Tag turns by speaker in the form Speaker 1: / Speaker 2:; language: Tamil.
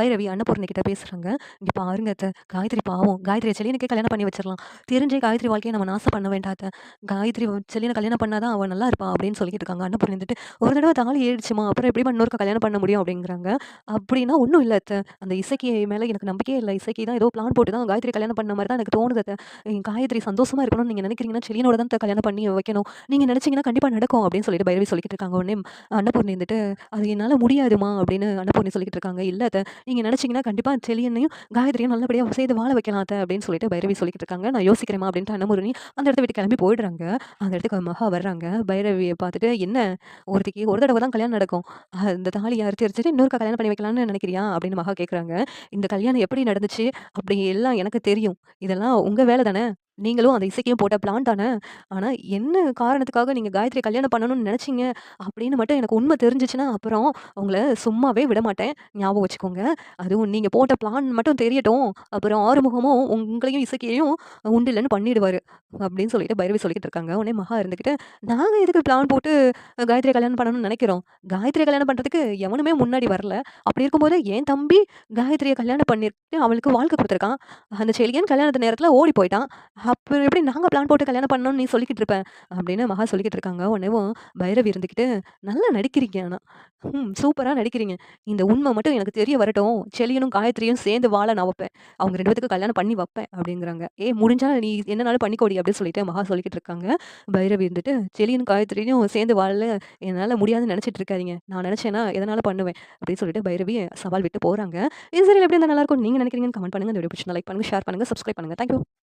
Speaker 1: பைரவி அன்னபூர்ணி கிட்ட பேசுகிறாங்க இங்கே பாருங்க காயத்ரி பாவம். காயத்ரி செலியனுக்கே கல்யாணம் பண்ணி வச்சிடலாம் தெரிஞ்சே காயத்ரி வாழ்க்கையை நம்ம நாசம் பண்ண வேண்டாத்த காயத்ரி வ கல்யாணம் பண்ணாதான் அவள் நல்லா இருப்பா" அப்படின்னு சொல்லிட்டு இருக்காங்க. அன்னபூர்ணி வந்துட்டு, "ஒரு தடவை தாலி ஏறிடுச்சுமா, அப்புறம் எப்படி இன்னொருக்க கல்யாணம் பண்ண முடியும்?" அப்படிங்கிறாங்க. "அப்படின்னா ஒன்றும் இல்லை அத்த. அந்த இசைக்கு மேலே எனக்கு நம்பிக்கையே இல்லை இசைக்கு தான் ஏதோ பிளான் போட்டு தான் காயத்ரி கல்யாணம் பண்ண மாதிரி தான் எனக்கு தோணுது அத்த. காயத்ரி சந்தோஷமா இருக்கணும்னு நீங்கள் நினைக்கிறீங்கன்னா, செலியனோட தான் கல்யாணம் பண்ணி வைக்கணும். நீங்கள் நினைச்சீங்கன்னா கண்டிப்பாக நடக்கும்" அப்படின்னு சொல்லிட்டு பைரவி சொல்லிக்கிட்டு இருக்காங்க. உடனே அன்னபூர்ணி வந்துட்டு, "அது என்னால் முடியாதும்மா" அப்படின்னு அன்னபூர்ணி சொல்லிக்கிட்டு இருக்காங்க. "இல்ல நீங்கள் நினச்சிங்கன்னா கண்டிப்பாக செலியனையும், காயத்ரியும் நல்லபடியாக செய்து வாழ வைக்கலாம் அப்படின்னு சொல்லிட்டு பைரவி சொல்லிக்கிட்டு இருக்காங்க. "நான் யோசிக்கிறேமா அப்படின்ட்டு அன்னபூரணி அந்த இடத்த விட்டு கிளம்பி போயிடுறாங்க. அந்த இடத்துக்கு மகா வர்றாங்க. பைரவியை பார்த்துட்டு, "என்ன ஒருத்திக்கு ஒரு தடவை தான் கல்யாணம் நடக்கும். அந்த தாலி அறுத்து எரிச்சுட்டு இன்னொருக்கா கல்யாணம் பண்ணி வைக்கலாம்னு நினைக்கிறியா?" அப்படின்னு மகா கேட்குறாங்க. "இந்த கல்யாணம் எப்படி நடந்துச்சு? அப்படி எல்லாம் எனக்கு தெரியும். இதெல்லாம் உங்கள் வேலை தானே? நீங்களும் அந்த இசைக்கும் போட்ட பிளான் தானே? ஆனால் என்ன காரணத்துக்காக நீங்கள் காயத்ரி கல்யாணம் பண்ணணும்னு நினச்சிங்க அப்படின்னு மட்டும் எனக்கு உண்மை தெரிஞ்சிச்சுன்னா அப்புறம் உங்களை சும்மாவே விட மாட்டேன் ஞாபகம் வச்சுக்கோங்க. அதுவும் நீங்கள் போட்ட பிளான் மட்டும் தெரியட்டும். அப்புறம் ஆறுமுகமும் உங்களையும் இசைக்கையும் உண்டு இல்லைன்னு பண்ணிடுவாரு" அப்படின்னு சொல்லிட்டு பைரவி சொல்லிக்கிட்டு இருக்காங்க. உடனே மகா இருந்துக்கிட்டு நாங்கள் எதுக்கு பிளான் போட்டு காயத்ரி கல்யாணம் பண்ணணும்னு நினைக்கிறோம்? காயத்ரி கல்யாணம் பண்ணுறதுக்கு எவனுமே முன்னாடி வரல. அப்படி இருக்கும்போது என் தம்பி காயத்ரியை கல்யாணம் பண்ணிட்டு அவளுக்கு வாழ்க்கை கொடுத்துருக்கான் அந்த செலியன் கல்யாணத்து நேரத்தில் ஓடி போயிட்டான். அப்புறம் எப்படி நாங்கள் பிளான் போட்டு கல்யாணம் பண்ணணும்னு நீ சொல்லிக்கிட்டு இருப்பேன் அப்படின்னு மகா சொல்லிக்கிட்டு இருக்காங்க. உடனேவும் பைரவி இருந்துக்கிட்டு "நல்லா நடிக்கிறீங்க ஆனால் ம் சூப்பராக நடிக்கிறீங்க. இந்த உண்மை மட்டும் எனக்கு தெரிய வரட்டும். செலியனும் காயத்ரியும் சேர்ந்து வாழ நான் வைப்பேன். அவங்க ரெண்டு பேத்துக்கு கல்யாணம் பண்ணி வைப்பேன்" அப்படிங்கிறாங்க. ஏ முடிஞ்சால் நீ என்னனாலும் பண்ணிக்கோடி" அப்படின்னு சொல்லிட்டு மகா சொல்லிக்கிட்டு இருக்காங்க. பைரவி இருந்துட்டு, "செலியனும் காயத்ரியும் சேர்ந்து வாழல என்னால் முடியாதுன்னு நினச்சிட்டு இருக்காதீங்க. நான் நினச்சேன்னா எதனால் பண்ணுவேன்" அப்படின்னு சொல்லிட்டு பைரவி சவால் விட்டு போகிறாங்க இது சரி எப்படி இருந்தால் நல்லாயிருக்கும் நீங்க நினைக்கிறீங்கன்னு கமெண்ட் பண்ணுங்க. இந்த வீடியோ பிடிச்சி லைக் பண்ணுங்கள் ஷேர் பண்ணுங்கள் சப்ஸ்கிரைப் பண்ணுங்க. தேங்க்யூ